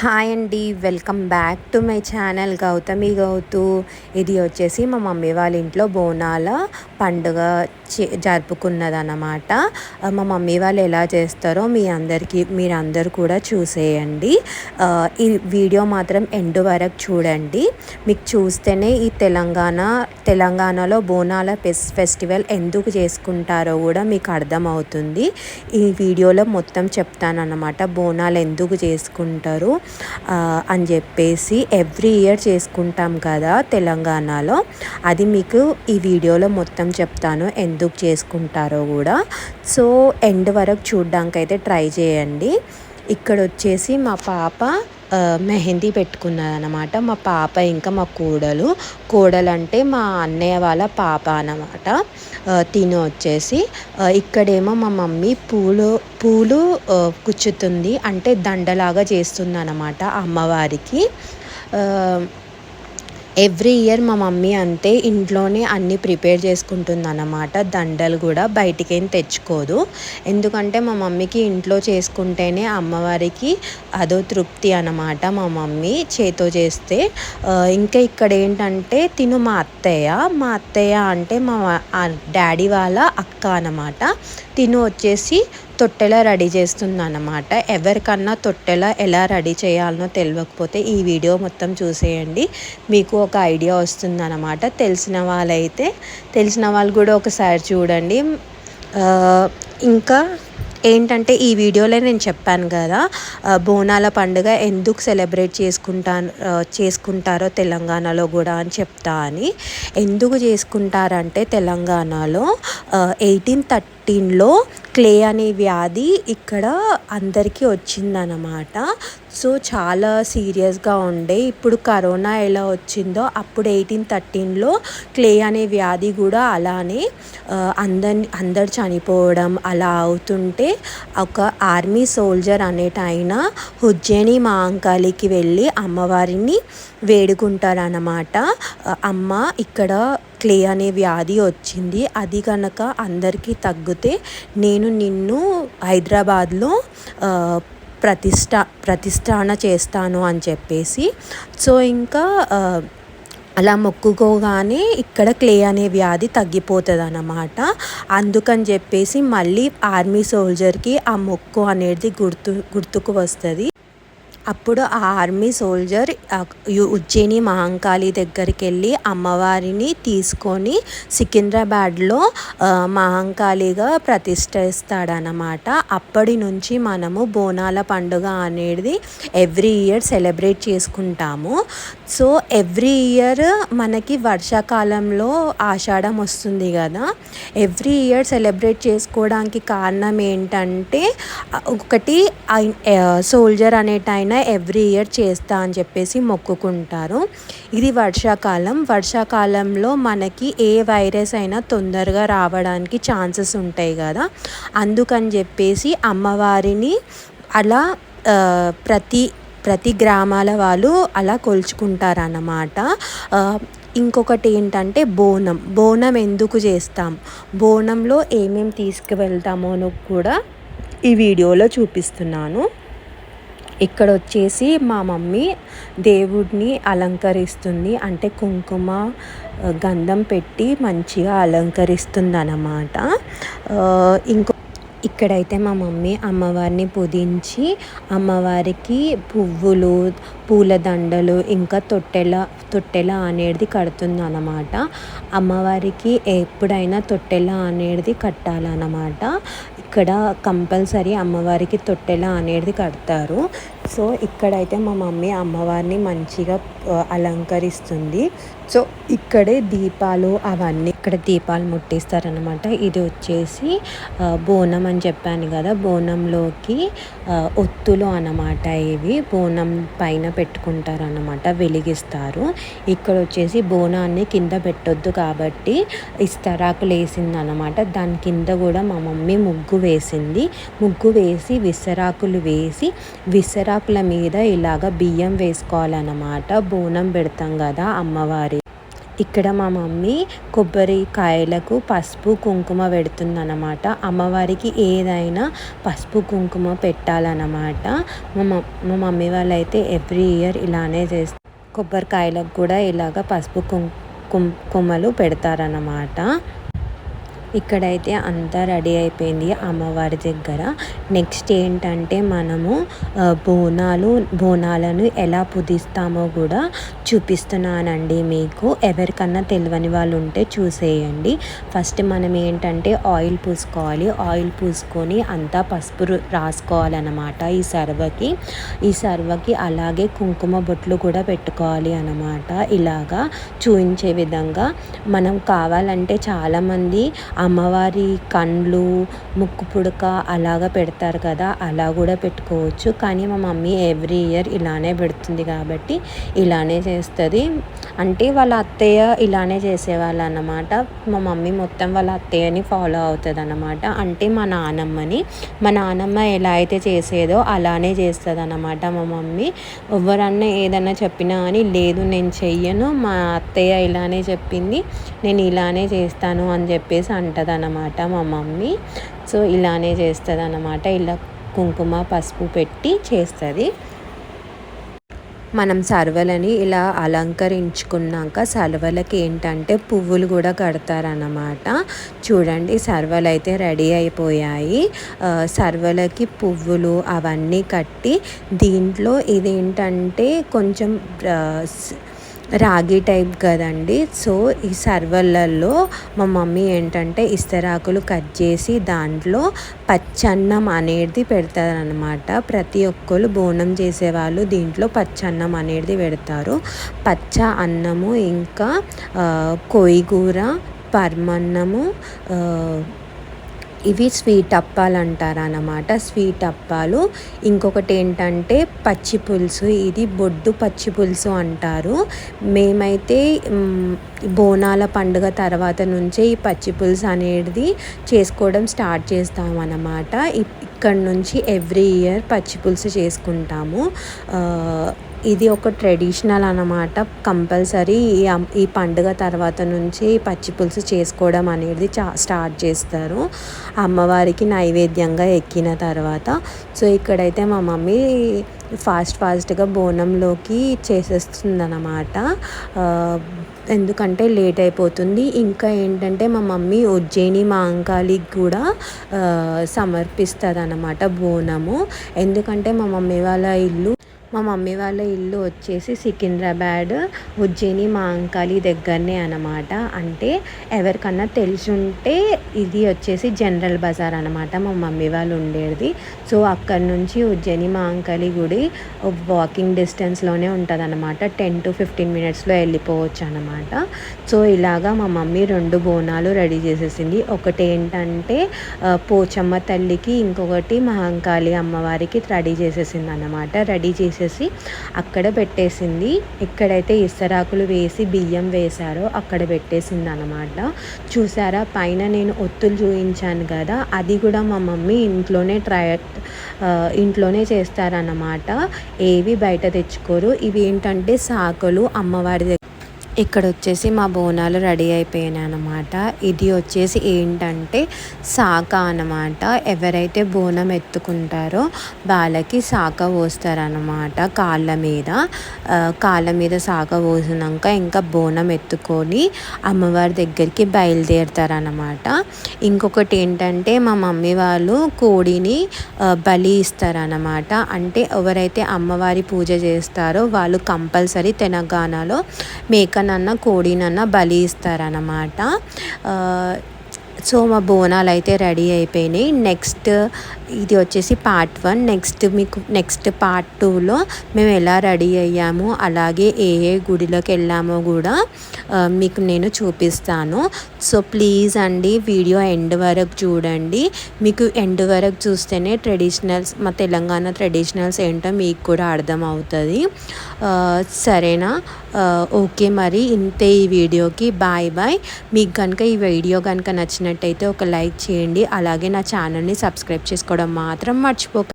Hi అండి welcome back to my channel Gautami Gautu. ఇది వచ్చేసి మా మమ్మీ వాళ్ళ ఇంట్లో బోనాల పండుగ జరుపుకున్నదన్నమాట. మా మమ్మీ వాళ్ళు ఎలా చేస్తారో మీ అందరికీ మీరందరూ కూడా చూసేయండి. ఈ వీడియో మాత్రం ఎండు వరకు చూడండి. మీకు చూస్తేనే ఈ తెలంగాణ తెలంగాణలో బోనాల ఫెస్ ఫెస్టివల్ ఎందుకు చేసుకుంటారో కూడా మీకు అర్థమవుతుంది. ఈ వీడియోలో మొత్తం చెప్తానన్నమాట. బోనాలు ఎందుకు చేసుకుంటారు? అని చెప్పేసి ఎవ్రీ ఇయర్ చేసుకుంటాం కదా తెలంగాణలో. అది మీకు ఈ వీడియోలో మొత్తం చెప్తాను. ఎందుకు చేసుకుంటారో కూడా. సో ఎండ్ వరకు చూడ్డానికి అయితే ట్రై చేయండి. ఇక్కడ వచ్చేసి మా పాప మెహందీ పెట్టుకున్నదనమాట మా పాప ఇంకా మా కోడలు. కోడలు అంటే మా అన్నయ్య వాళ్ళ పాప అనమాట తిను వచ్చేసి. ఇక్కడేమో మా మమ్మీ పూలు పూలు కుచ్చుతుంది. అంటే దండలాగా చేస్తుంది అనమాట అమ్మవారికి ఎవ్రీ ఇయర్ మా మమ్మీ అంతే ఇంట్లోనే అన్నీ ప్రిపేర్ చేసుకుంటుంది అన్నమాట దండలు కూడా బయటికి తెచ్చుకోదు. ఎందుకంటే మా మమ్మీకి ఇంట్లో చేసుకుంటేనే అమ్మవారికి అదో తృప్తి అనమాట మా మమ్మీ చేతో చేస్తే. ఇంకా ఇక్కడ ఏంటంటే తిను మా అత్తయ్య. మా అత్తయ్య అంటే మా డాడీ వాళ్ళ అక్క అనమాట తిను వచ్చేసి తొట్టెల రెడీ చేస్తుంది ఎవరికన్నా తొట్టెల ఎలా రెడీ చేయాలనో తెలియకపోతే ఈ వీడియో మొత్తం చూసేయండి. మీకు ఒక ఐడియా వస్తుందన్నమాట. తెలిసిన వాళ్ళైతే తెలిసిన వాళ్ళు కూడా ఒకసారి చూడండి. ఇంకా ఏంటంటే ఈ వీడియోలో నేను చెప్పాను కదా బోనాల పండుగ ఎందుకు సెలబ్రేట్ చేసుకుంటా చేసుకుంటారో తెలంగాణలో కూడా అని చెప్తా అని. ఎందుకు చేసుకుంటారంటే తెలంగాణలో ఎయిటీన్ థర్టీన్లో క్లే అనే వ్యాధి ఇక్కడ అందరికీ వచ్చిందనమాట సో చాలా సీరియస్గా ఉండే. ఇప్పుడు కరోనా ఎలా వచ్చిందో అప్పుడు ఎయిటీన్ థర్టీన్లో క్లే అనే వ్యాధి కూడా అలానే అందరి అందరు చనిపోవడం అలా అవుతుంటే ఒక ఆర్మీ సోల్జర్ అనేట ఆయన మా అంకాలికి వెళ్ళి అమ్మవారిని వేడుకుంటారన్నమాట. అమ్మ ఇక్కడ క్లే అనే వ్యాధి వచ్చింది. అది కనుక అందరికీ తగ్గితే నేను నిన్ను హైదరాబాద్లో ప్రతిష్ట ప్రతిష్టాన చేస్తాను అని చెప్పేసి. సో ఇంకా అలా మొక్కుకోగానే ఇక్కడ క్లే అనే వ్యాధి తగ్గిపోతుంది అన్నమాట అందుకని చెప్పేసి మళ్ళీ ఆర్మీ సోల్జర్కి ఆ మొక్కు అనేది గుర్తు గుర్తుకు వస్తుంది. అప్పుడు ఆ ఆర్మీ సోల్జర్ ఉజ్జయిని మహంకాళి దగ్గరికి వెళ్ళి అమ్మవారిని తీసుకొని సికింద్రాబాద్లో మహంకాళిగా ప్రతిష్ఠిస్తాడనమాట అప్పటి నుంచి మనము బోనాల పండుగ అనేది ఎవ్రీ ఇయర్ సెలబ్రేట్ చేసుకుంటాము. సో ఎవ్రీ ఇయర్ మనకి వర్షాకాలంలో ఆషాఢం వస్తుంది కదా ఎవ్రీ ఇయర్ సెలబ్రేట్ చేసుకోవడానికి కారణం ఏంటంటే ఒకటి సోల్జర్ అనేటైనా ఎవ్రీ ఇయర్ చేస్తా అని చెప్పేసి మొక్కుకుంటారు. ఇది వర్షాకాలం. వర్షాకాలంలో మనకి ఏ వైరస్ అయినా తొందరగా రావడానికి ఛాన్సెస్ ఉంటాయి కదా. అందుకని చెప్పేసి అమ్మవారిని అలా ప్రతి ప్రతి గ్రామాల వాళ్ళు అలా కొలుచుకుంటారన్నమాట. ఇంకొకటి ఏంటంటే బోనం. బోనం ఎందుకు చేస్తాం? బోనంలో ఏమేమి తీసుకువెళ్తామో కూడా ఈ వీడియోలో చూపిస్తున్నాను. ఇక్కడ వచ్చేసి మా మమ్మీ దేవుడిని అలంకరిస్తుంది. అంటే కుంకుమ గంధం పెట్టి మంచిగా అలంకరిస్తుంది అన్నమాట ఇంకో ఇక్కడైతే మా మమ్మీ అమ్మవారిని పుదించి అమ్మవారికి పువ్వులు పూలదండలు ఇంకా తొట్టెల తొట్టెల అనేది కడుతుంది అన్నమాట అమ్మవారికి ఎప్పుడైనా తొట్టెల అనేది కట్టాలన్నమాట. ఇక్కడ కంపల్సరీ అమ్మవారికి తొట్టెల అనేది కడతారు. సో ఇక్కడైతే మా మమ్మీ అమ్మవారిని మంచిగా అలంకరిస్తుంది. సో ఇక్కడే దీపాలు అవన్నీ ఇక్కడ దీపాలు ముట్టిస్తారనమాట ఇది వచ్చేసి బోనం అని చెప్పాను కదా బోనంలోకి ఒత్తులు అన్నమాట ఇవి. బోనం పైన పెట్టుకుంటారనమాట వెలిగిస్తారు. ఇక్కడ వచ్చేసి బోనాన్ని కింద పెట్టొద్దు కాబట్టి ఇస్తరాకులు వేసింది అనమాట దాని కింద కూడా మా మమ్మీ ముగ్గు వేసింది. ముగ్గు వేసి విసరాకులు వేసి విసరాకుల మీద ఇలాగ బియ్యం వేసుకోవాలన్నమాట. బోనం పెడతాం కదా అమ్మవారి ఇక్కడ మా మమ్మీ కొబ్బరికాయలకు పసుపు కుంకుమ పెడుతుందన్నమాట. అమ్మవారికి ఏదైనా పసుపు కుంకుమ పెట్టాలన్నమాట. మా మా మమ్మీ వాళ్ళు అయితే ఎవ్రీ ఇయర్ ఇలానే చేస్తారు కొబ్బరికాయలకు కూడా ఇలాగ పసుపు కుంకుమలు పెడతారన్నమాట. ఇక్కడైతే అంతా రెడీ అయిపోయింది అమ్మవారి దగ్గర. నెక్స్ట్ ఏంటంటే మనము బోనాలు బోనాలను ఎలా పుదిస్తామో కూడా చూపిస్తున్నానండి మీకు. ఎవరికన్నా తెలియని వాళ్ళు ఉంటే చూసేయండి. ఫస్ట్ మనం ఏంటంటే ఆయిల్ పూసుకోవాలి. ఆయిల్ పూసుకొని అంతా పసుపు రాసుకోవాలన్నమాట ఈ సర్వకి. ఈ సర్వకి అలాగే కుంకుమ బొట్లు కూడా పెట్టుకోవాలి అన్నమాట. ఇలాగా చూపించే విధంగా. మనం కావాలంటే చాలామంది అమ్మవారి కండ్లు ముక్కు పుడక అలాగ పెడతారు కదా అలా కూడా పెట్టుకోవచ్చు. కానీ మా మమ్మీ ఎవ్రీ ఇయర్ ఇలానే పెడుతుంది కాబట్టి ఇలానే చేస్తుంది. అంటే వాళ్ళ అత్తయ్య ఇలానే చేసేవాళ్ళు అన్నమాట. మా మమ్మీ మొత్తం వాళ్ళ అత్తయ్యని ఫాలో అవుతుంది అన్నమాట. అంటే మా నానమ్మని మా నానమ్మ ఎలా అయితే చేసేదో అలానే చేస్తుంది అన్నమాట మా మమ్మీ. ఎవరన్నా ఏదన్నా చెప్పినా అని లేదు నేను చెయ్యను మా అత్తయ్య ఇలానే చెప్పింది నేను ఇలానే చేస్తాను అని చెప్పేసి ఉంటుంది అన్నమాట మా మమ్మీ. సో ఇలానే చేస్తుంది అన్నమాట ఇలా కుంకుమ పసుపు పెట్టి చేస్తుంది. మనం సర్వలని ఇలా అలంకరించుకున్నాక సర్వలకి ఏంటంటే పువ్వులు కూడా కడతారన్నమాట. చూడండి సర్వలు అయితే రెడీ అయిపోయాయి. సర్వలకి పువ్వులు అవన్నీ కట్టి దీంట్లో ఇదేంటంటే కొంచెం రాగి టైప్ కదండి. సో ఈ సర్వలలో మా మమ్మీ ఏంటంటే ఇస్తరాకులు కట్ చేసి దాంట్లో పచ్చన్నం అనేది పెడతారనమాట ప్రతి ఒక్కరు బోనం చేసేవాళ్ళు దీంట్లో పచ్చన్నం అనేది పెడతారు. పచ్చ అన్నము ఇంకా కొయ్యగూర పర్మన్నము ఇవి స్వీట్ అప్పాలు అంటారు అన్నమాట. స్వీట్ అప్పాలు. ఇంకొకటి ఏంటంటే పచ్చి పులుసు. ఇది బొడ్డు పచ్చి పులుసు అంటారు. మేమైతే బోనాల పండుగ తర్వాత నుంచే ఈ పచ్చి పులుసు అనేది చేసుకోవడం స్టార్ట్ చేస్తామన్నమాట. ఇక్కడ నుంచి ఎవ్రీ ఇయర్ పచ్చి పులుసు చేసుకుంటాము. ఇది ఒక ట్రెడిషనల్ అనమాట కంపల్సరీ ఈ ఈ పండుగ తర్వాత నుంచి పచ్చి పులుసు చేసుకోవడం అనేది చా స్టార్ట్ చేస్తారు. అమ్మవారికి నైవేద్యంగా ఎక్కిన తర్వాత. సో ఇక్కడైతే మా మమ్మీ ఫాస్ట్ ఫాస్ట్గా బోనంలోకి చేసేస్తుందన్నమాట. ఎందుకంటే లేట్ అయిపోతుంది. ఇంకా ఏంటంటే మా మమ్మీ ఉజ్జయిని మాంకాళికి కూడా సమర్పిస్తుంది అన్నమాట బోనము. ఎందుకంటే మా మమ్మీ వాళ్ళ ఇల్లు మా మమ్మీ వాళ్ళ ఇల్లు వచ్చేసి సికింద్రాబాద్ ఉజ్జయిని మాంకాళి దగ్గరనే అనమాట అంటే ఎవరికన్నా తెలిసి ఉంటే ఇది వచ్చేసి జనరల్ బజార్ అనమాట మా మమ్మీ వాళ్ళు ఉండేది. సో అక్కడ నుంచి ఉజ్జయిని మాంకాళి గుడి వాకింగ్ డిస్టెన్స్లోనే ఉంటుంది అనమాట టెన్ టు ఫిఫ్టీన్ మినిట్స్లో వెళ్ళిపోవచ్చు అనమాట సో ఇలాగా మా మమ్మీ రెండు బోనాలు రెడీ చేసేసింది. ఒకటి ఏంటంటే పోచమ్మ తల్లికి ఇంకొకటి మహంకాళి అమ్మవారికి రెడీ చేసేసింది అనమాట రెడీ చేసి తీసేసి అక్కడ పెట్టేసింది. ఎక్కడైతే ఇస్తరాకులు వేసి బియ్యం వేశారో అక్కడ పెట్టేసింది అనమాట చూసారా? పైన నేను ఒత్తులు చూపించాను కదా అది కూడా మా మమ్మీ ఇంట్లోనే ట్రై ఇంట్లోనే చేస్తారన్నమాట. ఏవి బయట తెచ్చుకోరు. ఇవి ఏంటంటే సాకులు అమ్మవారి దగ్గర ఇక్కడ వచ్చేసి మా బోనాలు రెడీ అయిపోయినాయి అనమాట ఇది వచ్చేసి ఏంటంటే సాక అనమాట ఎవరైతే బోనం ఎత్తుకుంటారో వాళ్ళకి సాక పోస్తారనమాట కాళ్ళ మీద. కాళ్ళ మీద సాక పోసినాక ఇంకా బోనం ఎత్తుకొని అమ్మవారి దగ్గరికి బయలుదేరుతారనమాట ఇంకొకటి ఏంటంటే మా మమ్మీ వాళ్ళు కోడిని బలి ఇస్తారనమాట అంటే ఎవరైతే అమ్మవారి పూజ చేస్తారో వాళ్ళు కంపల్సరీ తెలంగాణలో మేక మేకనన్నా కోడినన్నా బలి ఇస్తారనమాట సో మా బోనాలు అయితే రెడీ అయిపోయినాయి. నెక్స్ట్ ఇది వచ్చేసి పార్ట్ వన్. నెక్స్ట్ మీకు నెక్స్ట్ పార్ట్ టూలో మేము ఎలా రెడీ అయ్యాము అలాగే ఏ ఏ గుడిలోకి వెళ్ళామో కూడా మీకు నేను చూపిస్తాను. సో ప్లీజ్ అండి వీడియో ఎండ్ వరకు చూడండి. మీకు ఎండ్ వరకు చూస్తేనే ట్రెడిషనల్స్ మా తెలంగాణ ట్రెడిషనల్స్ ఏంటో మీకు కూడా అర్థమవుతుంది. సరేనా? ఓకే మరి ఇంతే ఈ వీడియోకి. Bye bye. మీకు కనుక ఈ వీడియో కనుక నచ్చినట్టయితే ఒక లైక్ చేయండి. అలాగే నా ఛానల్ని సబ్స్క్రైబ్ చేసుకోవడం మాత్రం మర్చిపోక